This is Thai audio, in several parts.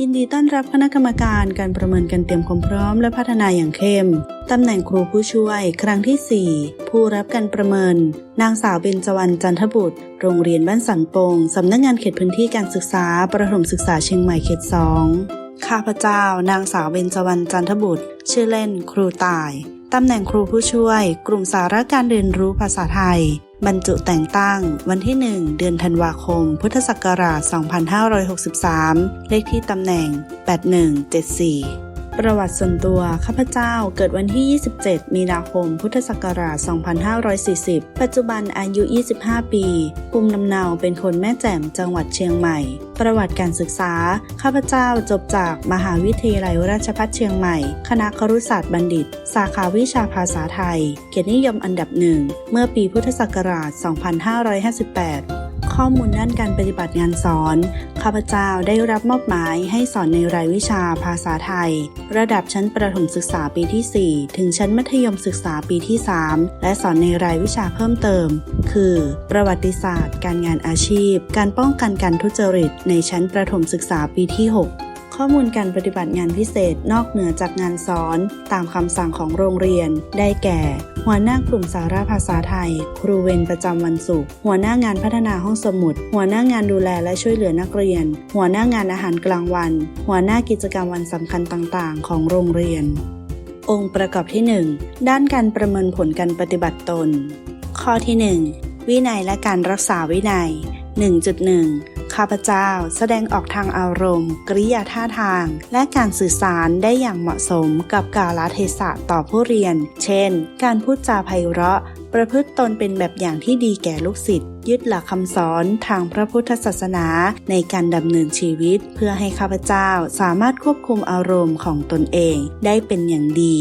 ยินดีต้อนรับคณะกรรมการการประเมินการเตรียมความพร้อมและพัฒนาอย่างเข้ม ตำแหน่งครูผู้ช่วย ครั้งที่ 4 ผู้รับการประเมิน นางสาวเบญจวรรณจันทบุตร โรงเรียนบ้านสันปง สำนักงานเขตพื้นที่การศึกษา ประถมศึกษาเชียงใหม่เขต 2 ข้าพเจ้า นางสาวเบญจวรรณจันทบุตร ชื่อเล่น ครูตาย ตำแหน่งครูผู้ช่วย กลุ่มสาระการเรียนรู้ภาษาไทย บรรจุแต่งตั้ง วันที่ 1 เดือนธันวาคม พุทธศักราช 2563 เลขที่ตำแหน่ง 8174 ประวัติส่วนตัว ข้าพเจ้าเกิดวันที่ 27 มีนาคม พุทธศักราช 2540 ปัจจุบันอายุ 25 ปี ภูมิลำเนาเป็นคนแม่แจ่มจังหวัดเชียงใหม่ ประวัติการศึกษา ข้าพเจ้าจบจากมหาวิทยาลัยราชภัฏเชียงใหม่ คณะครุศาสตร์บัณฑิต สาขาวิชาภาษาไทย เกียรตินิยมอันดับหนึ่ง เมื่อปีพุทธศักราช 2558 ข้อมูลด้านการปฏิบัติงานสอน ข้าพเจ้าได้รับมอบหมายให้สอนในรายวิชาภาษาไทย ระดับชั้นประถมศึกษาปีที่ 4 ถึงชั้นมัธยมศึกษาปีที่ 3 และสอนในรายวิชาเพิ่มเติม คือ ประวัติศาสตร์ การงานอาชีพ การป้องกันการทุจริต ในชั้นประถมศึกษาปีที่ 6 ข้อมูลการปฏิบัติงานพิเศษนอกเหนือจากงานสอน ตามคำสั่งของโรงเรียน ได้แก่ หัวหน้ากลุ่มสาระภาษาไทย ครูเวรประจำวันศุกร์หัวหน้างานพัฒนาห้องสมุด หัวหน้างานดูแลและช่วยเหลือนักเรียน หัวหน้างานอาหารกลางวัน หัวหน้ากิจกรรมวันสำคัญต่างๆ ของโรงเรียน องค์ประกอบที่ 1 ด้านการประเมินผลการปฏิบัติตน ข้อที่ 1 วินัยและการรักษาวินัย 1.1 ข้าพเจ้าแสดงออกทางอารมณ์ กริยาท่าทาง และการสื่อสารได้อย่างเหมาะสมกับกาลเทศะต่อผู้เรียน เช่น การพูดจาไพเราะ ประพฤติตนเป็นแบบอย่างที่ดีแก่ลูกศิษย์ยึดหลักคำสอนทางพระพุทธศาสนาในการดำเนินชีวิต เพื่อให้ข้าพเจ้าสามารถควบคุมอารมณ์ของตนเองได้เป็นอย่างดี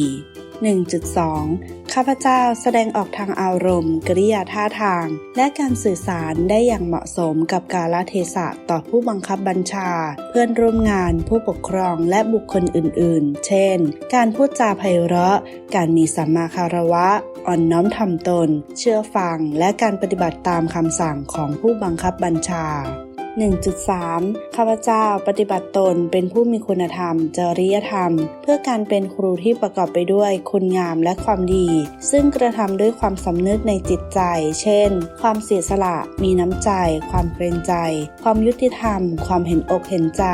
1.2 ข้าพเจ้าแสดงออกทางอารมณ์ กริยาท่าทาง และการสื่อสารได้อย่างเหมาะสมกับกาลเทศะต่อผู้บังคับบัญชา เพื่อนร่วมงานผู้ปกครองและบุคคลอื่น ๆ เช่น การพูดจาไพเราะ การมีสัมมาคารวะ อ่อนน้อมถ่อมตน เชื่อฟัง และการปฏิบัติตามคำสั่งของผู้บังคับบัญชา 1.3 ข้าพเจ้าปฏิบัติตนเป็นผู้มีคุณธรรม จริยธรรม เพื่อการเป็นครูที่ประกอบไปด้วยคุณงามและความดี ซึ่งกระทำด้วยความสำนึกในจิตใจ เช่น ความเสียสละ มีน้ำใจ ความเกรงใจ ความยุติธรรม ความเห็นอกเห็นใจ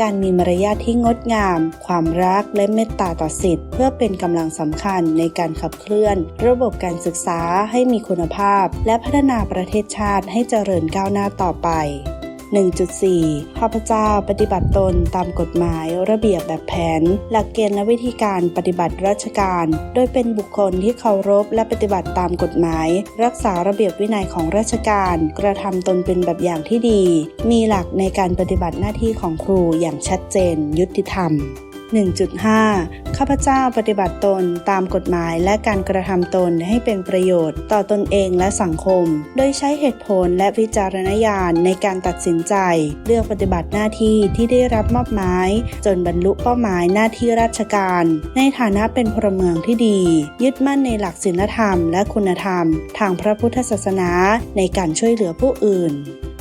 การมีมารยาทที่งดงาม ความรักและเมตตาต่อสิทธิ์เพื่อเป็นกำลังสำคัญในการขับเคลื่อน ระบบการศึกษาให้มีคุณภาพ และพัฒนาประเทศชาติให้เจริญก้าวหน้าต่อไป 1.4 ข้าพเจ้าปฏิบัติตนตามกฎหมายระเบียบแบบแผน หลักเกณฑ์และวิธีการปฏิบัติราชการ โดยเป็นบุคคลที่เคารพและปฏิบัติตามกฎหมาย รักษาระเบียบวินัยของราชการ กระทำตนเป็นแบบอย่างที่ดี มีหลักในการปฏิบัติหน้าที่ของครูอย่างชัดเจน ยุติธรรม 1.5 ข้าพเจ้าปฏิบัติตนตามกฎหมายและการกระทำตนให้เป็นประโยชน์ต่อตนเองและสังคม โดยใช้เหตุผลและวิจารณญาณในการตัดสินใจ เลือกปฏิบัติหน้าที่ที่ได้รับมอบหมาย จนบรรลุเป้าหมายหน้าที่ราชการ ในฐานะเป็นพลเมืองที่ดี ยึดมั่นในหลักศีลธรรมและคุณธรรม ทางพระพุทธศาสนาในการช่วยเหลือผู้อื่น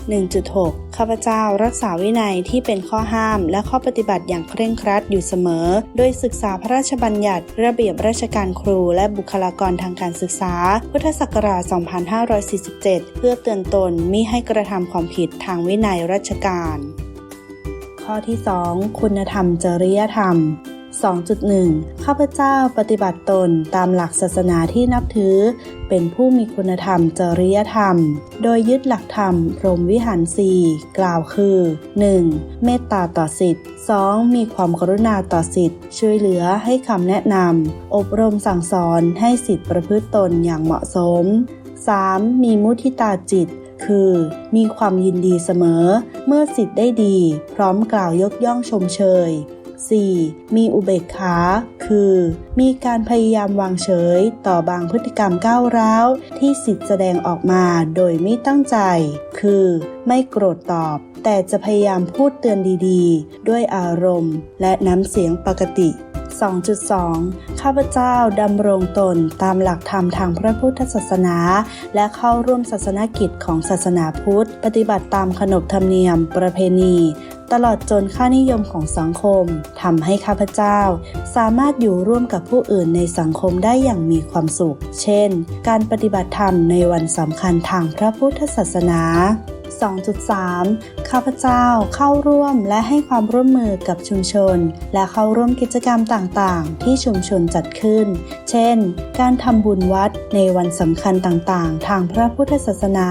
1.6 ข้าพเจ้ารักษาวินัยที่เป็นข้อห้ามและข้อปฏิบัติอย่างเคร่งครัดอยู่เสมอ โดยศึกษาพระราชบัญญัติ ระเบียบราชการครูและบุคลากรทางการศึกษา พุทธศักราช 2547 เพื่อเตือนตนมิให้กระทำความผิดทางวินัยราชการ ข้อที่ 2 คุณธรรมจริยธรรม 2.1 ข้าพเจ้าปฏิบัติตนตามหลักศาสนาที่นับถือ เป็นผู้มีคุณธรรมจริยธรรม โดยยึดหลักธรรมพรหมวิหารสีกล่าวคือ 1. เมตตาต่อสิทธิ์ 2. มีความกรุณาต่อสิทธิ์ ช่วยเหลือให้คำแนะนำ อบรมสั่งสอนให้สิทธิ์ประพฤติตนอย่างเหมาะสม 3. มีมุทิตาจิตคือ มีความยินดีเสมอ เมื่อสิทธิ์ได้ดี พร้อมกล่าวยกย่องชมเชย 4. มีอุเบกขา คือ มีการพยายามวางเฉยต่อบางพฤติกรรมก้าวร้าว ที่สิทธิ์แสดงออกมาโดยไม่ตั้งใจ คือ ไม่โกรธตอบ แต่จะพยายามพูดเตือนดีๆ ด้วยอารมณ์ และน้ำเสียงปกติ 2.2 ข้าพเจ้าดำรงตนตามหลักธรรมทางพระพุทธศาสนา และเข้าร่วมศาสนกิจของศาสนาพุทธ ปฏิบัติตามขนบธรรมเนียม ประเพณี ตลอดจนค่านิยมของสังคมทำให้ข้าพเจ้า สามารถอยู่ร่วมกับผู้อื่นในสังคมได้อย่างมีความสุข เช่น การปฏิบัติธรรมในวันสำคัญทางพระพุทธศาสนา 2.3 ข้าพเจ้าเข้าร่วมและให้ความร่วมมือกับชุมชน และเข้าร่วมกิจกรรมต่างๆ ที่ชุมชนจัดขึ้น เช่น การทำบุญวัดในวันสำคัญต่างๆ ทางพระพุทธศาสนา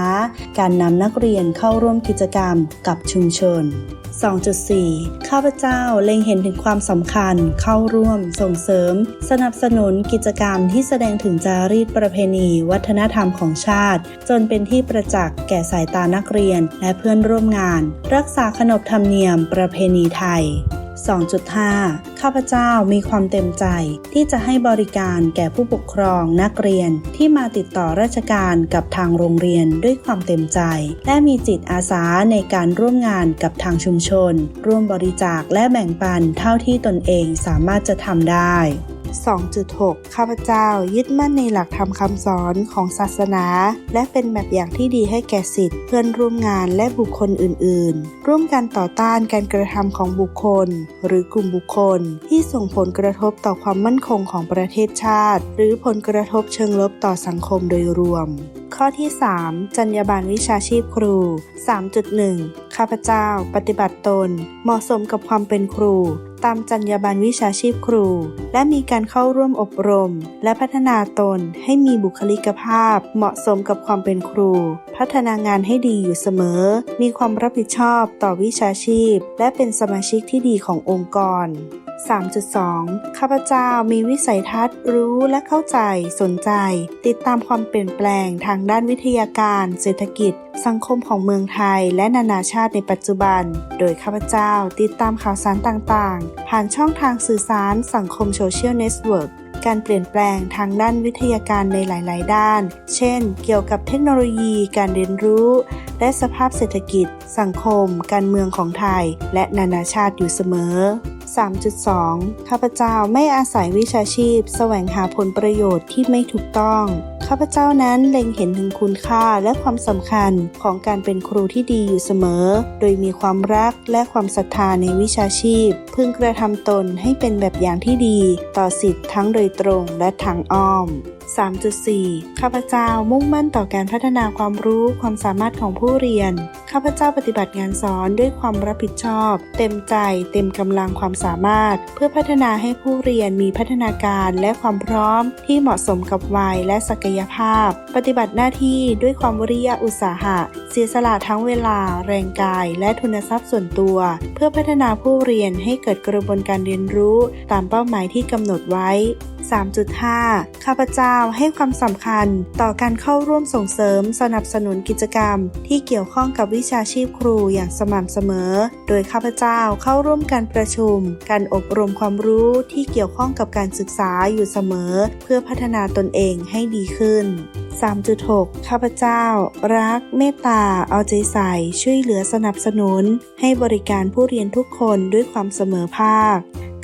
การนำนักเรียนเข้าร่วมกิจกรรมกับชุมชน 2.4 ข้าพเจ้าเล็งเห็นถึงความสำคัญเข้าร่วม ส่งเสริม สนับสนุนกิจกรรมที่แสดงถึงจารีตประเพณี วัฒนธรรมของชาติ จนเป็นที่ประจักษ์แก่สายตานักเรียนและเพื่อนร่วมงาน รักษาขนบธรรมเนียมประเพณีไทย 2.5 ข้าพเจ้ามีความเต็มใจ ที่จะให้บริการแก่ผู้ปกครองนักเรียนที่มาติดต่อราชการกับทางโรงเรียนด้วยความเต็มใจ และมีจิตอาสาในการร่วมงานกับทางชุมชน ร่วมบริจาคและแบ่งปันเท่าที่ตนเองสามารถจะทำได้ 2.6 ข้าพเจ้ายึดมั่นในหลักธรรมคำสอนของศาสนา และเป็นแบบอย่างที่ดีให้แก่สิทธิ์เพื่อนร่วมงานและบุคคลอื่น ๆ ร่วมกันต่อต้านการกระทำของบุคคล หรือกลุ่มบุคคล ที่ส่งผลกระทบต่อความมั่นคงของประเทศชาติ หรือผลกระทบเชิงลบต่อสังคมโดยรวม ข้อที่ 3 จรรยาบรรณวิชาชีพครู 3.1 ข้าพเจ้า ปฏิบัติตน เหมาะสมกับความเป็นครู ตามจรรยาบรรณวิชาชีพครู และมีการเข้าร่วมอบรม และพัฒนาตนให้มีบุคลิกภาพ เหมาะสมกับความเป็นครู พัฒนางานให้ดีอยู่เสมอ มีความรับผิดชอบต่อวิชาชีพ และเป็นสมาชิกที่ดีขององค์กร 3.2 ข้าพเจ้ามีวิสัยทัศน์ รู้และเข้าใจ สนใจ ติดตามความเปลี่ยนแปลงทางด้านวิทยาการ เศรษฐกิจ สังคมของเมืองไทย และนานาชาติในปัจจุบัน โดยข้าพเจ้าติดตามข่าวสารต่างๆ ผ่านช่องทางสื่อสารสังคมโซเชียลเน็ตเวิร์กการเปลี่ยนแปลงทางด้านวิทยาการในหลาย ๆ ด้าน เช่น เกี่ยวกับเทคโนโลยี การเรียนรู้ และสภาพเศรษฐกิจ สังคม การเมืองของไทย และนานาชาติอยู่เสมอ 3.2 ข้าพเจ้าไม่อาศัยวิชาชีพ แสวงหาผลประโยชน์ที่ไม่ถูกต้อง ข้าพเจ้านั้นเล็งเห็นถึงคุณค่าและความสำคัญของการเป็นครูที่ดีอยู่เสมอ โดยมีความรักและความศรัทธาในวิชาชีพ พึงกระทำตนให้เป็นแบบอย่างที่ดี ต่อสิทธิ์ทั้งโดยตรงและทางอ้อม 3.4 ข้าพเจ้ามุ่งมั่นต่อการพัฒนาความรู้ความสามารถของผู้เรียน ข้าพเจ้าปฏิบัติงานสอนด้วยความรับผิดชอบ เต็มใจ เต็มกำลังความสามารถ เพื่อพัฒนาให้ผู้เรียนมีพัฒนาการและความพร้อมที่เหมาะสมกับวัยและศักยภาพ ปฏิบัติหน้าที่ด้วยความวิริยะอุตสาหะ เสียสละทั้งเวลา แรงกาย และทุนทรัพย์ส่วนตัว เพื่อพัฒนาผู้เรียนให้เกิดกระบวนการเรียนรู้ ตามเป้าหมายที่กำหนดไว้ 3.5 ข้าพเจ้าให้ความสำคัญต่อการเข้าร่วมส่งเสริมสนับสนุนกิจกรรม ที่เกี่ยวข้องกับวิชาชีพครูอย่างสม่ำเสมอ โดยข้าพเจ้าเข้าร่วมการประชุม การอบรมความรู้ที่เกี่ยวข้องกับการศึกษาอยู่เสมอ เพื่อพัฒนาตนเองให้ดีขึ้น 3.6 ข้าพเจ้า รัก เมตตา เอาใจใส่ ช่วยเหลือสนับสนุน ให้บริการผู้เรียนทุกคนด้วยความเสมอภาค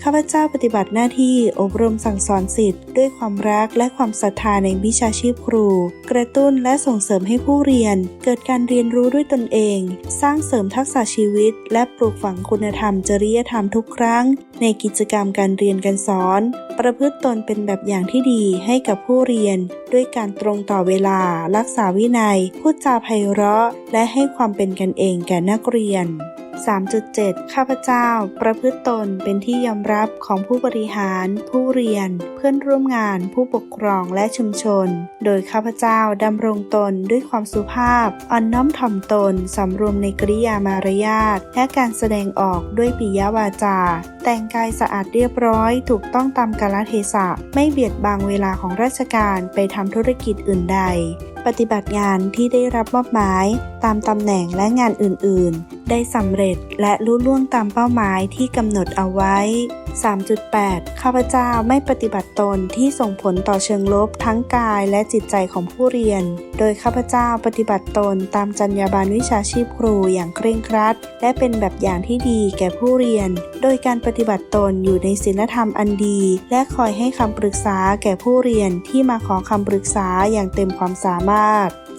ข้าพเจ้าปฏิบัติหน้าที่อบรมสั่งสอนสิทธิ์ด้วยความรักและความศรัทธาในวิชาชีพครู กระตุ้นและส่งเสริมให้ผู้เรียน เกิดการเรียนรู้ด้วยตนเอง สร้างเสริมทักษะชีวิต และปลูกฝังคุณธรรมจริยธรรมทุกครั้ง ในกิจกรรมการเรียนการสอน ประพฤติตนเป็นแบบอย่างที่ดีให้กับผู้เรียน ด้วยการตรงต่อเวลา รักษาวินัยพูดจาไพเราะ และให้ความเป็นกันเองแก่นักเรียน 3.7 ข้าพเจ้า ประพฤติตนเป็นที่ยอมรับของผู้บริหาร ผู้เรียน เพื่อนร่วมงาน ผู้ปกครองและชุมชน โดยข้าพเจ้าดำรงตนด้วยความสุภาพ อ่อนน้อมถ่อมตนสำรวมในกริยามารยาทและการแสดงออกด้วยปิยวาจา แต่งกายสะอาดเรียบร้อย ถูกต้องตามกาลเทศะ ไม่เบียดบังเวลาของราชการไปทำธุรกิจอื่นใด ปฏิบัติงานที่ได้รับมอบหมายตามตำแหน่งและงานอื่น ๆ ได้สำเร็จและลุล่วงตามเป้าหมายที่กำหนดเอาไว้ 3.8 ข้าพเจ้าไม่ปฏิบัติตนที่ส่งผลต่อเชิงลบทั้งกายและจิตใจของผู้เรียน โดยข้าพเจ้าปฏิบัติตนตามจรรยาบรรณวิชาชีพครูอย่างเคร่งครัด และเป็นแบบอย่างที่ดีแก่ผู้เรียน โดยการปฏิบัติตนอยู่ในศีลธรรมอันดี และคอยให้คำปรึกษาแก่ผู้เรียนที่มาขอคำปรึกษาอย่างเต็มความสามารถ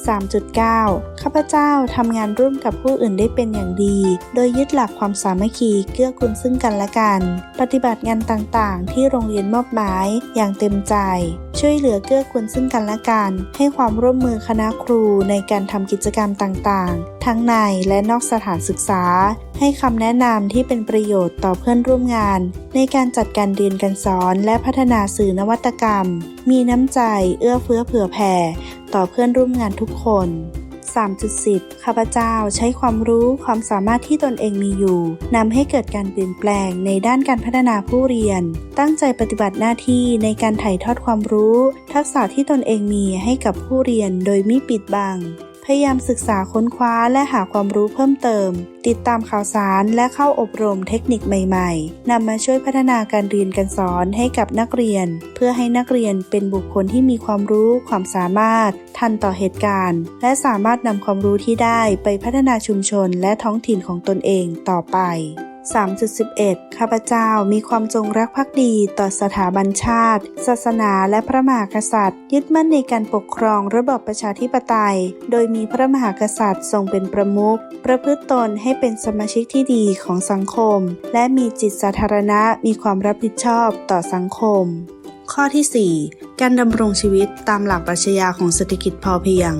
3.9 ข้าพเจ้าทำงานร่วมกับผู้อื่นได้เป็นอย่างดี โดยยึดหลักความสามัคคีเกื้อกูลซึ่งกันและกัน ปฏิบัติงานต่างๆ ที่โรงเรียนมอบหมายอย่างเต็มใจ ช่วยเหลือเกื้อกูลซึ่งกันและกัน ให้ความร่วมมือคณะครูในการทำกิจกรรมต่างๆ ทั้งในและนอกสถานศึกษา ให้คำแนะนำที่เป็นประโยชน์ต่อเพื่อนร่วมงาน ในการจัดการเรียนการสอนและพัฒนาสื่อนวัตกรรม มีน้ำใจเอื้อเฟื้อเผื่อแผ่ต่อเพื่อนร่วมงานทุกคน 3.10 ข้าพเจ้าใช้ความรู้ความสามารถที่ตนเองมีอยู่นำให้เกิดการเปลี่ยนแปลงในด้านการพัฒนาผู้เรียน ตั้งใจปฏิบัติหน้าที่ในการถ่ายทอดความรู้ ทักษะที่ตนเองมีให้กับผู้เรียนโดยไม่ปิดบัง พยายามศึกษาค้นคว้าและหาความรู้เพิ่มเติม ติดตามข่าวสารและเข้าอบรมเทคนิคใหม่ๆนำมาช่วยพัฒนาการเรียนการสอนให้กับนักเรียน เพื่อให้นักเรียนเป็นบุคคลที่มีความรู้ความสามารถ ทันต่อเหตุการณ์ และสามารถนำความรู้ที่ได้ไปพัฒนาชุมชนและท้องถิ่นของตนเองต่อไป 3.11 ข้าพเจ้ามีความจงรักภักดีต่อสถาบันชาติ ศาสนาและพระมหากษัตริย์ ยึดมั่นในการปกครองระบอบประชาธิปไตย โดยมีพระมหากษัตริย์ทรงเป็นประมุข ประพฤติตนให้เป็นสมาชิกที่ดีของสังคม และมีจิตสาธารณะมีความรับผิดชอบต่อสังคม ข้อที่ 4การดำรงชีวิตตามหลักปรัชญาของเศรษฐกิจพอเพียง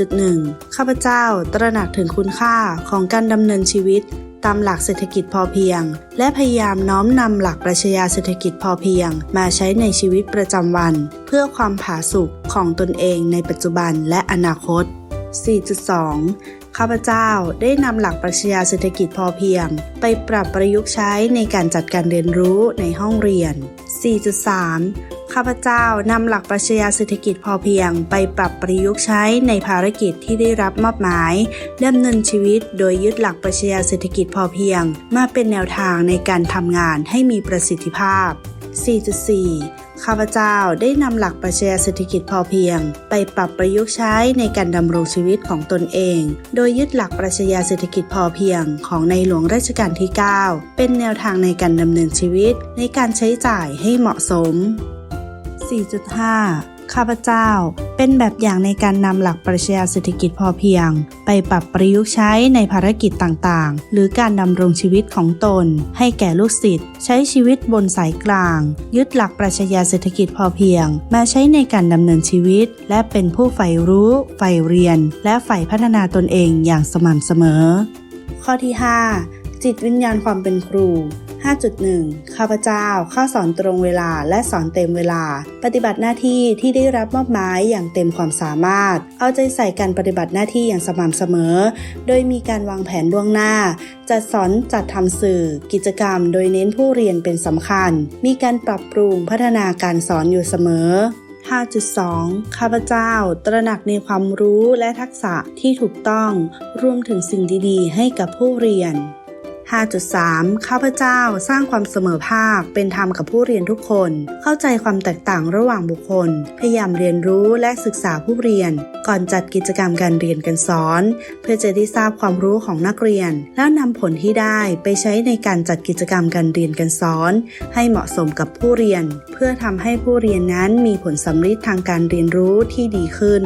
4.1 ข้าพเจ้าตระหนักถึงคุณค่าของการดำเนินชีวิต ตามหลักเศรษฐกิจพอเพียง และพยายามน้อมนำหลักปรัชญาเศรษฐกิจพอเพียง มาใช้ในชีวิตประจำวัน เพื่อความผาสุกของตนเองในปัจจุบันและอนาคต 4.2 ข้าพเจ้าได้นำหลักปรัชญาเศรษฐกิจพอเพียง ไปปรับประยุกต์ใช้ในการจัดการเรียนรู้ในห้องเรียน 4.3 ข้าพเจ้านำหลักปรัชญาเศรษฐกิจพอเพียง ไปปรับประยุกต์ใช้ในภารกิจที่ได้รับมอบหมายดำเนินชีวิตโดยยึดหลักปรัชญาเศรษฐกิจพอเพียง มาเป็นแนวทางในการทำงานให้มีประสิทธิภาพ 4.4 ข้าพเจ้าได้นำหลักปรัชญาเศรษฐกิจพอเพียง ไปปรับประยุกต์ใช้ในการดำรงชีวิตของตนเอง โดยยึดหลักปรัชญาเศรษฐกิจพอเพียง ของในหลวงรัชกาลที่ 9 เป็นแนวทางในการดำเนินชีวิต ในการใช้จ่ายให้เหมาะสม 4.5 ข้าพเจ้า เป็นแบบอย่างในการนำหลักปรัชญาเศรษฐกิจพอเพียง ไปปรับประยุกต์ใช้ในภารกิจต่างๆ หรือการดำรงชีวิตของตน ให้แก่ลูกศิษย์ใช้ชีวิตบนสายกลาง ยึดหลักปรัชญาเศรษฐกิจพอเพียง มาใช้ในการดำเนินชีวิต และเป็นผู้ใฝ่รู้ใฝ่เรียน และใฝ่พัฒนาตนเองอย่างสม่ำเสมอ ข้อที่ 5 จิตวิญญาณความเป็นครู 5.1 ข้าพเจ้าเข้าสอนตรงเวลาและสอนเต็มเวลา ปฏิบัติหน้าที่ที่ได้รับมอบหมายอย่างเต็มความสามารถ เอาใจใส่การปฏิบัติหน้าที่อย่างสม่ำเสมอ โดยมีการวางแผนล่วงหน้า จัดสอนจัดทำสื่อ กิจกรรม โดยเน้นผู้เรียนเป็นสำคัญ มีการปรับปรุงพัฒนาการสอนอยู่เสมอ5.2 ข้าพเจ้า ตระหนักในความรู้และทักษะที่ถูกต้อง รวมถึงสิ่งดี ๆ ให้กับผู้เรียน 5.3 ข้าพเจ้าสร้างความเสมอภาคเป็นธรรมกับผู้เรียนทุกคน เข้าใจความแตกต่างระหว่างบุคคล พยายามเรียนรู้และศึกษาผู้เรียน ก่อนจัดกิจกรรมการเรียนการสอน เพื่อจะได้ทราบความรู้ของนักเรียน แล้วนำผลที่ได้ไปใช้ในการจัดกิจกรรมการเรียนการสอน ให้เหมาะสมกับผู้เรียน เพื่อทำให้ผู้เรียนนั้นมีผลสำลิดทางการเรียนรู้ที่ดีขึ้น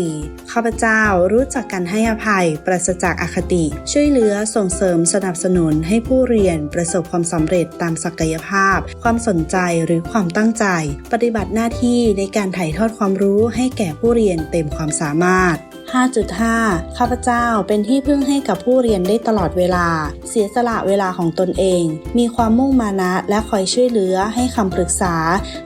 5.4 ข้าพเจ้ารู้จักการให้อภัย ปราศจากอคติ ช่วยเหลือส่งเสริมสนับสนุนให้ผู้เรียนประสบความสำเร็จตามศักยภาพ ความสนใจหรือความตั้งใจ ปฏิบัติหน้าที่ในการถ่ายทอดความรู้ให้แก่ผู้เรียนเต็มความสามารถ 5.5 ข้าพเจ้าเป็นที่พึ่งให้กับผู้เรียนได้ตลอดเวลา เสียสละเวลาของตนเอง มีความมุ่งมานะและคอยช่วยเหลือให้คำปรึกษา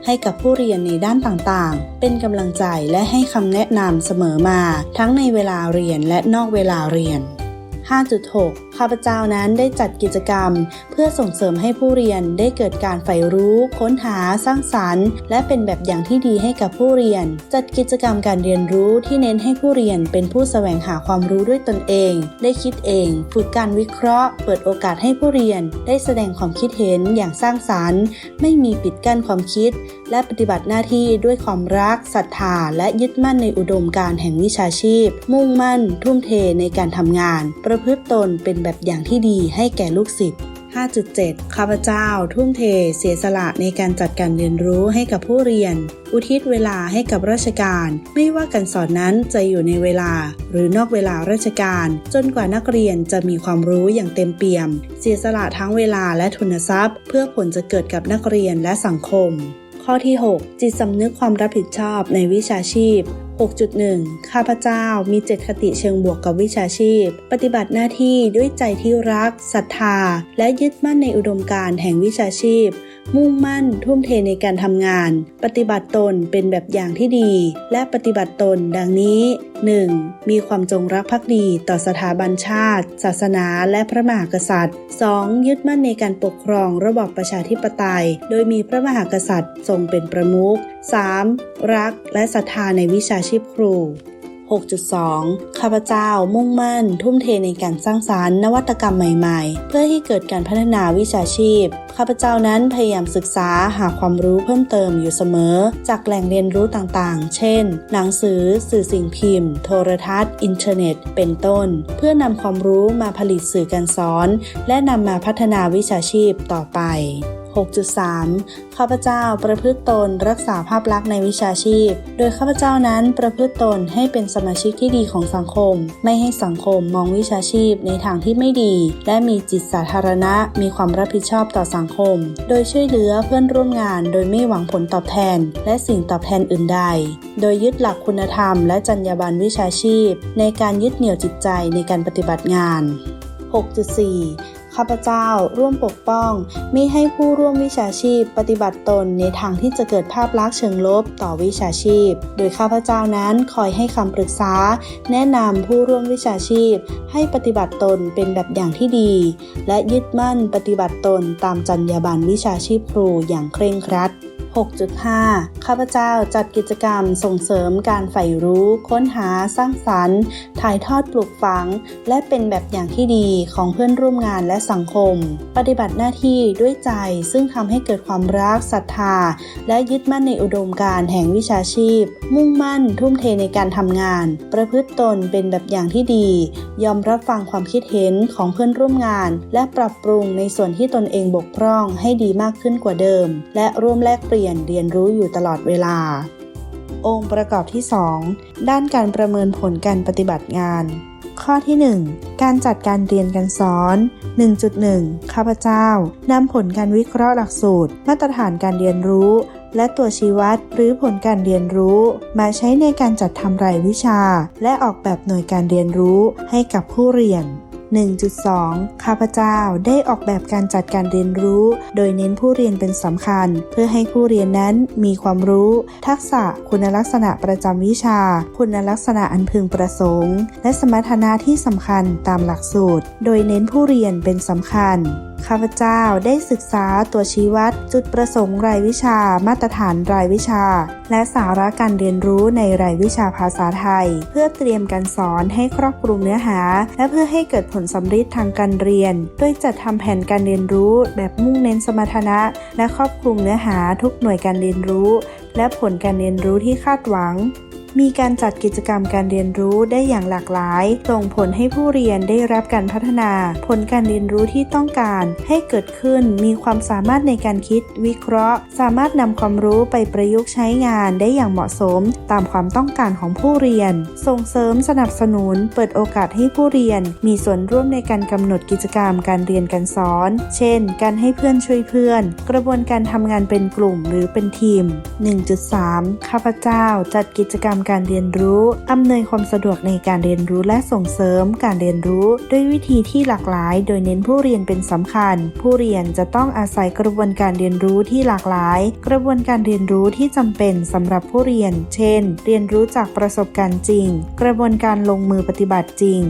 ให้กับผู้เรียนในด้านต่างๆ เป็นกำลังใจและให้คำแนะนำเสมอมา ทั้งในเวลาเรียนและนอกเวลาเรียน 5.6 ข้าพเจ้านั้นได้จัดกิจกรรม เพื่อส่งเสริมให้ผู้เรียนได้เกิดการใฝ่รู้ ค้นหา สร้างสรรค์ และเป็นแบบอย่างที่ดีให้กับผู้เรียน จัดกิจกรรมการเรียนรู้ที่เน้นให้ผู้เรียนเป็นผู้แสวงหาความรู้ด้วยตนเอง ได้คิดเอง ฝึกการวิเคราะห์ เปิดโอกาสให้ผู้เรียน ได้แสดงความคิดเห็นอย่างสร้างสรรค์ ไม่มีปิดกั้นความคิด และปฏิบัติหน้าที่ด้วยความรักศรัทธาและยึดมั่นในอุดมการณ์แห่งวิชาชีพ มุ่งมั่น ทุ่มเทในการทำงาน ประพฤติตนเป็นแบบแบบอย่างที่ดีให้แก่ลูกศิษย์ 5.7 ข้าพเจ้า ทุ่มเท เสียสละในการจัดการเรียนรู้ให้กับผู้เรียน อุทิศเวลาให้กับราชการ ไม่ว่าการสอนนั้นจะอยู่ในเวลา หรือนอกเวลาราชการ จนกว่านักเรียนจะมีความรู้อย่างเต็มเปี่ยม เสียสละทั้งเวลาและทุนทรัพย์ เพื่อผลจะเกิดกับนักเรียนและสังคม ข้อที่ 6 จิตสำนึกความรับผิดชอบในวิชาชีพ 6.1 ข้าพเจ้ามีเจตคติเชิงบวกกับวิชาชีพ ปฏิบัติหน้าที่ด้วยใจที่รักศรัทธา และยึดมั่นในอุดมการณ์แห่งวิชาชีพ มุ่งมั่นทุ่มเทในการทำงาน ปฏิบัติตนเป็นแบบอย่างที่ดี และปฏิบัติตนดังนี้ 1. มีความจงรักภักดีต่อสถาบันชาติ ศาสนาและพระมหากษัตริย์ 2. ยึดมั่นในการปกครองระบอบประชาธิปไตย โดยมีพระมหากษัตริย์ทรงเป็นประมุข 3. รักและศรัทธาในวิชาชีพครู 6.2 ข้าพเจ้ามุ่งมั่น ทุ่มเทในการสร้างสารรค์นวัตกรรมใหม่ๆ เพื่อให้เกิดการพัฒนาวิชาชีพ ข้าพเจ้านั้นพยายามศึกษาหาความรู้เพิ่มเติมอยู่เสมอ จากแหล่งเรียนรู้ต่างๆ เช่น หนังสือ สื่อสิ่งพิมพ์ โทรทัศน์ อินเทอร์เน็ต เป็นต้น เพื่อนำความรู้มาผลิตสื่อการสอน และนำมาพัฒนาวิชาชีพต่อไป 6.3 ข้าพเจ้าประพฤติตนรักษาภาพลักษณ์ในวิชาชีพ โดยข้าพเจ้านั้นประพฤติตนให้เป็นสมาชิกที่ดีของสังคม ไม่ให้สังคมมองวิชาชีพในทางที่ไม่ดี และมีจิตสาธารณะมีความรับผิดชอบต่อสังคม โดยช่วยเหลือเพื่อนร่วมงานโดยไม่หวังผลตอบแทน และสิ่งตอบแทนอื่นใด โดยยึดหลักคุณธรรม และจรรยาบรรณวิชาชีพ ในการยึดเหนี่ยวจิตใจในการปฏิบัติงาน 6.4 ข้าพเจ้าร่วมปกป้องมิให้ผู้ร่วมวิชาชีพ ปฏิบัติตนในทางที่จะเกิดภาพลักษณ์เชิงลบต่อวิชาชีพ โดยข้าพเจ้านั้นคอยให้คำปรึกษา แนะนำผู้ร่วมวิชาชีพ ให้ปฏิบัติตนเป็นแบบอย่างที่ดี และยึดมั่นปฏิบัติตนตามจรรยาบรรณวิชาชีพครูอย่างเคร่งครัด 6.5 ข้าพเจ้าจัดกิจกรรมส่งเสริมการใฝ่รู้ ค้นหาสร้างสรรค์ ถ่ายทอดปลูกฝัง และเป็นแบบอย่างที่ดีของเพื่อนร่วมงานและสังคม ปฏิบัติหน้าที่ด้วยใจซึ่งทำให้เกิดความรักศรัทธา และยึดมั่นในอุดมการแห่งวิชาชีพ มุ่งมั่น ทุ่มเทในการทำงาน ประพฤติตนเป็นแบบอย่างที่ดี ยอมรับฟังความคิดเห็นของเพื่อนร่วมงาน และปรับปรุงในส่วนที่ตนเองบกพร่องให้ดีมากขึ้นกว่าเดิม และร่วมแลกเปลี่ยนเรียนรู้อยู่ตลอดเวลา องค์ประกอบที่ 2 ด้านการประเมินผลการปฏิบัติงาน ข้อที่ 1 การจัดการเรียนการสอน 1.1 ข้าพเจ้านำผลการวิเคราะห์หลักสูตร มาตรฐานการเรียนรู้ และตัวชี้วัดหรือผลการเรียนรู้ มาใช้ในการจัดทำรายวิชา และออกแบบหน่วยการเรียนรู้ให้กับผู้เรียน 1.2 ข้าพเจ้าได้ออกแบบการจัดการเรียนรู้ โดยเน้นผู้เรียนเป็นสำคัญ เพื่อให้ผู้เรียนนั้นมีความรู้ ทักษะคุณลักษณะประจำวิชา คุณลักษณะอันพึงประสงค์ และสมรรถนะที่สำคัญตามหลักสูตร โดยเน้นผู้เรียนเป็นสำคัญ ข้าพเจ้าได้ศึกษาตัวชี้วัด จุดประสงค์รายวิชา มาตรฐานรายวิชา และสาระการเรียนรู้ในรายวิชาภาษาไทย เพื่อเตรียมการสอนให้ครอบคลุมเนื้อหา และเพื่อให้เกิดผลสำฤทธิ์ทางการเรียน โดยจัดทำแผนการเรียนรู้แบบมุ่งเน้นสมรรถนะ และครอบคลุมเนื้อหาทุกหน่วยการเรียนรู้ และผลการเรียนรู้ที่คาดหวัง มีการจัดกิจกรรมการเรียนรู้ได้อย่างหลากหลาย ส่งผลให้ผู้เรียนได้รับการพัฒนา ผลการเรียนรู้ที่ต้องการให้เกิดขึ้น มีความสามารถในการคิด วิเคราะห์ สามารถนำความรู้ไปประยุกต์ใช้งานได้อย่างเหมาะสม ตามความต้องการของผู้เรียน ส่งเสริมสนับสนุน เปิดโอกาสให้ผู้เรียน มีส่วนร่วมในการกำหนดกิจกรรมการเรียนการสอน เช่น การให้เพื่อนช่วยเพื่อน กระบวนการทำงานเป็นกลุ่มหรือเป็นทีม 1.3 ข้าพเจ้าจัดกิจกรรมการเรียนรู้อำนวยความสะดวกในการเรียนรู้และส่งเสริมการเรียนรู้ ด้วยวิธีที่หลากหลาย โดยเน้นผู้เรียนเป็นสำคัญ ผู้เรียนจะต้องอาศัยกระบวนการเรียนรู้ที่หลากหลาย กระบวนการเรียนรู้ที่จำเป็นสำหรับผู้เรียน เช่น เรียนรู้จากประสบการณ์จริง กระบวนการลงมือปฏิบัติจริง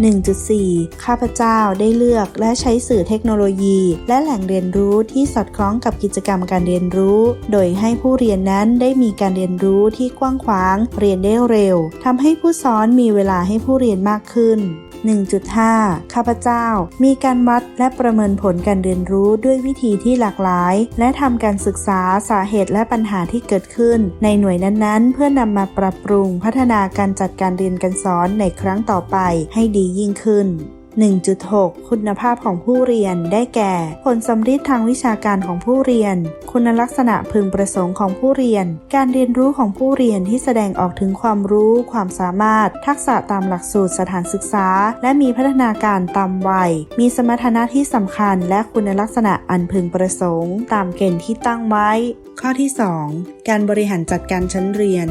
1.4 ข้าพเจ้าได้เลือกและใช้สื่อเทคโนโลยี และแหล่งเรียนรู้ที่สอดคล้องกับกิจกรรมการเรียนรู้ โดยให้ผู้เรียนนั้นได้มีการเรียนรู้ที่กว้างขวาง เรียนได้เร็วทำให้ผู้สอนมีเวลาให้ผู้เรียนมากขึ้น1.5 ข้าพเจ้า มีการวัดและประเมินผลการเรียนรู้ด้วยวิธีที่หลากหลาย และทำการศึกษาสาเหตุและปัญหาที่เกิดขึ้น ในหน่วยนั้นๆ เพื่อนำมาปรับปรุงพัฒนาการจัดการเรียนการสอนในครั้งต่อไปให้ดียิ่งขึ้น 1.6 คุณภาพของผู้เรียนได้แก่ ผลสำฤทธิ์ทางวิชาการของผู้เรียน คุณลักษณะพึงประสงค์ของผู้เรียน การเรียนรู้ของผู้เรียนที่แสดงออกถึงความรู้ ความสามารถ ทักษะตามหลักสูตรสถานศึกษา และมีพัฒนาการตามวัย มีสมรรถนะที่สำคัญ และคุณลักษณะอันพึงประสงค์ ตามเกณฑ์ที่ตั้งไว้ ข้อที่ 2 การบริหารจัดการชั้นเรียน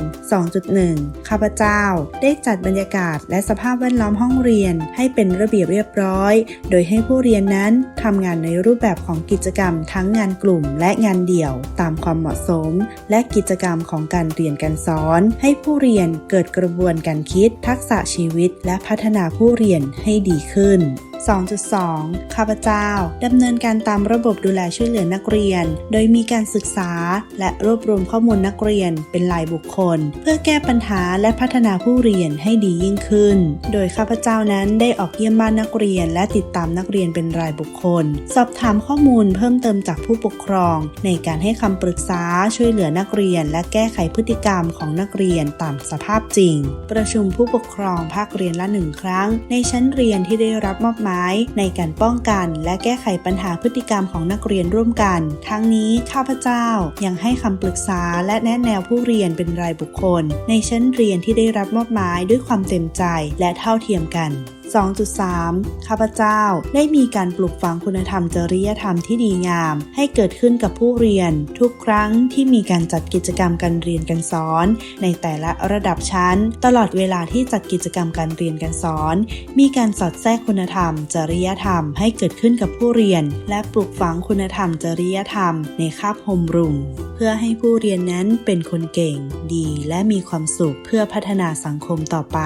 2.1 ข้าพเจ้า ได้จัดบรรยากาศ และสภาพแวดล้อมห้องเรียน ให้เป็นระเบียบเรียบร้อย โดยให้ผู้เรียนนั้นทำงานในรูปแบบของกิจกรรมทั้งงานกลุ่มและงานเดี่ยว ตามความเหมาะสม และกิจกรรมของการเรียนการสอน ให้ผู้เรียนเกิดกระบวนการคิด ทักษะชีวิต และพัฒนาผู้เรียนให้ดีขึ้น 2.2 ข้าพเจ้าดำเนินการตามระบบดูแลช่วยเหลือนักเรียน โดยมีการศึกษาและรวบรวมข้อมูลนักเรียนเป็นรายบุคคล เพื่อแก้ปัญหาและพัฒนาผู้เรียนให้ดียิ่งขึ้น โดยข้าพเจ้านั้นได้ออกเยี่ยมบ้านนักเรียน และติดตามนักเรียนเป็นรายบุคคล สอบถามข้อมูลเพิ่มเติมจากผู้ปกครอง ในการให้คำปรึกษาช่วยเหลือนักเรียน และแก้ไขพฤติกรรมของนักเรียนตามสภาพจริง ประชุมผู้ปกครองภาคเรียนละหนึ่งครั้ง ในชั้นเรียนที่ได้รับมอบหมายในการป้องกัน และแก้ไขปัญหาพฤติกรรมของนักเรียนร่วมกัน ทั้งนี้ข้าพเจ้ายังให้คำปรึกษาและแนะแนวผู้เรียนเป็นรายบุคคล ในชั้นเรียนที่ได้รับมอบหมายด้วยความเต็มใจและเท่าเทียมกัน 2.3 ข้าพเจ้า ได้มีการปลูกฝังคุณธรรมจริยธรรมที่ดีงาม ให้เกิดขึ้นกับผู้เรียน ทุกครั้งที่มีการจัดกิจกรรมการเรียนการสอน ในแต่ละระดับชั้น ตลอดเวลาที่จัดกิจกรรมการเรียนการสอน มีการสอดแทรกคุณธรรม จริยธรรม ให้เกิดขึ้นกับผู้เรียน และปลูกฝังคุณธรรมจริยธรรม ในคาบโฮมรูมเพื่อให้ผู้เรียนนั้นเป็นคนเก่ง ดีและมีความสุขเพื่อพัฒนาสังคมต่อไป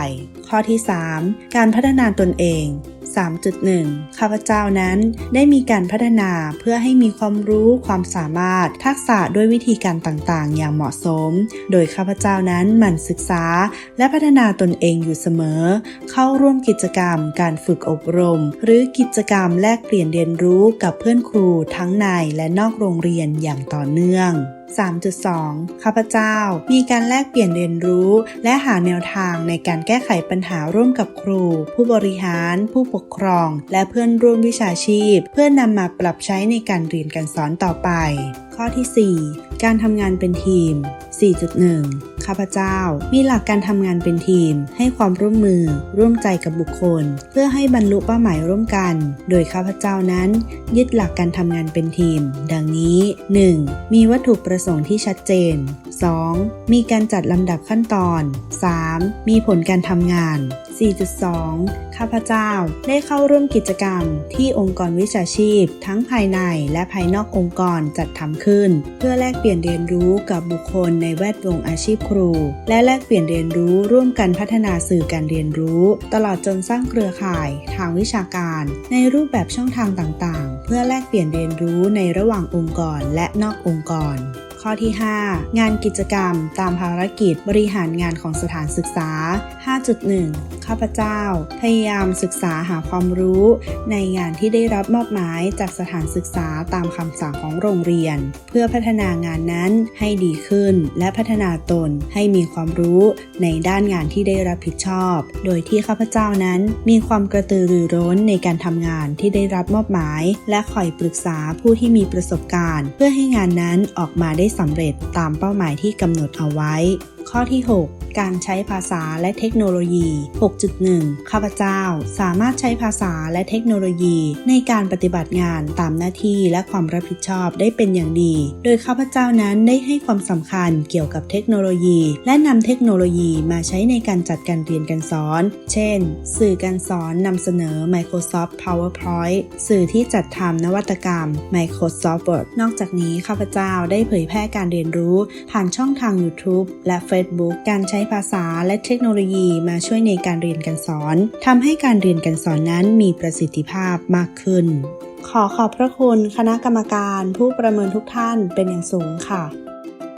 ข้อที่ 3 การพัฒนาตนเอง 3.1 ข้าพเจ้านั้นได้มีการพัฒนาเพื่อให้มีความรู้ความสามารถทักษะด้วยวิธีการต่างๆ อย่างเหมาะสม โดยข้าพเจ้านั้นหมั่นศึกษา และพัฒนาตนเองอยู่เสมอ เข้าร่วมกิจกรรม การฝึกอบรม หรือกิจกรรมแลกเปลี่ยนเรียนรู้กับเพื่อนครูทั้งในและนอกโรงเรียนอย่างต่อเนื่อง3.2 ข้าพเจ้า มีการแลกเปลี่ยนเรียนรู้ และหาแนวทางในการแก้ไขปัญหาร่วมกับครู ผู้บริหาร ผู้ปกครอง และเพื่อนร่วมวิชาชีพ เพื่อนำมาปรับใช้ในการเรียนการสอนต่อไป ข้อที่ 4 การทำงานเป็นทีม 4.1 ข้าพเจ้า มีหลักการทำงานเป็นทีม ให้ความร่วมมือ ร่วมใจกับบุคคล เพื่อให้บรรลุเป้าหมายร่วมกัน โดยข้าพเจ้านั้น ยึดหลักการทำงานเป็นทีม ดังนี้ 1. มีวัตถุประสงค์ที่ชัดเจน 2. มีการจัดลำดับขั้นตอน 3. มีผลการทำงาน 4.2ข้าพเจ้า ได้เข้าร่วมกิจกรรม ที่องค์กรวิชาชีพ ทั้งภายในและภายนอกองค์กรจัดทำขึ้น เพื่อแลกเปลี่ยนเรียนรู้กับบุคคลในแวดวงอาชีพครู และแลกเปลี่ยนเรียนรู้ร่วมกันพัฒนาสื่อการเรียนรู้ ตลอดจนสร้างเครือข่าย ทางวิชาการ ในรูปแบบช่องทางต่างๆ เพื่อแลกเปลี่ยนเรียนรู้ในระหว่างองค์กรและนอกองค์กร ข้อที่ 5 งานกิจกรรม ตามภารกิจบริหารงานของสถานศึกษา 5.1 ข้าพเจ้า พยายามศึกษาหาความรู้ ในงานที่ได้รับมอบหมายจากสถานศึกษาตามคำสั่งของโรงเรียน เพื่อพัฒนางานนั้นให้ดีขึ้น และพัฒนาตนให้มีความรู้ในด้านงานที่ได้รับผิดชอบ โดยที่ข้าพเจ้านั้นมีความกระตือรือร้นในการทำงานที่ได้รับมอบหมาย และคอยปรึกษาผู้ที่มีประสบการณ์ เพื่อให้งานนั้นออกมาได้สำเร็จตามเป้าหมายที่กำหนดเอาไว้ ข้อที่ 6 การใช้ภาษาและเทคโนโลยี 6.1 ข้าพเจ้า สามารถใช้ภาษาและเทคโนโลยี ในการปฏิบัติงานตามหน้าที่และความรับผิดชอบได้เป็นอย่างดี โดยข้าพเจ้านั้นได้ให้ความสำคัญเกี่ยวกับเทคโนโลยี และนำเทคโนโลยีมาใช้ในการจัดการเรียนการสอน เช่น สื่อการสอนนำเสนอ Microsoft PowerPoint สื่อที่จัดทำนวัตกรรม Microsoft Word นอกจากนี้ข้าพเจ้าได้เผยแพร่การเรียนรู้ ผ่านช่องทาง YouTube และ Facebook Facebook การใช้ภาษาและเทคโนโลยีมาช่วยในการเรียนการสอนทำให้การเรียนการสอนนั้นมีประสิทธิภาพมากขึ้น ขอขอบพระคุณคณะกรรมการผู้ประเมินทุกท่านเป็นอย่างสูงค่ะ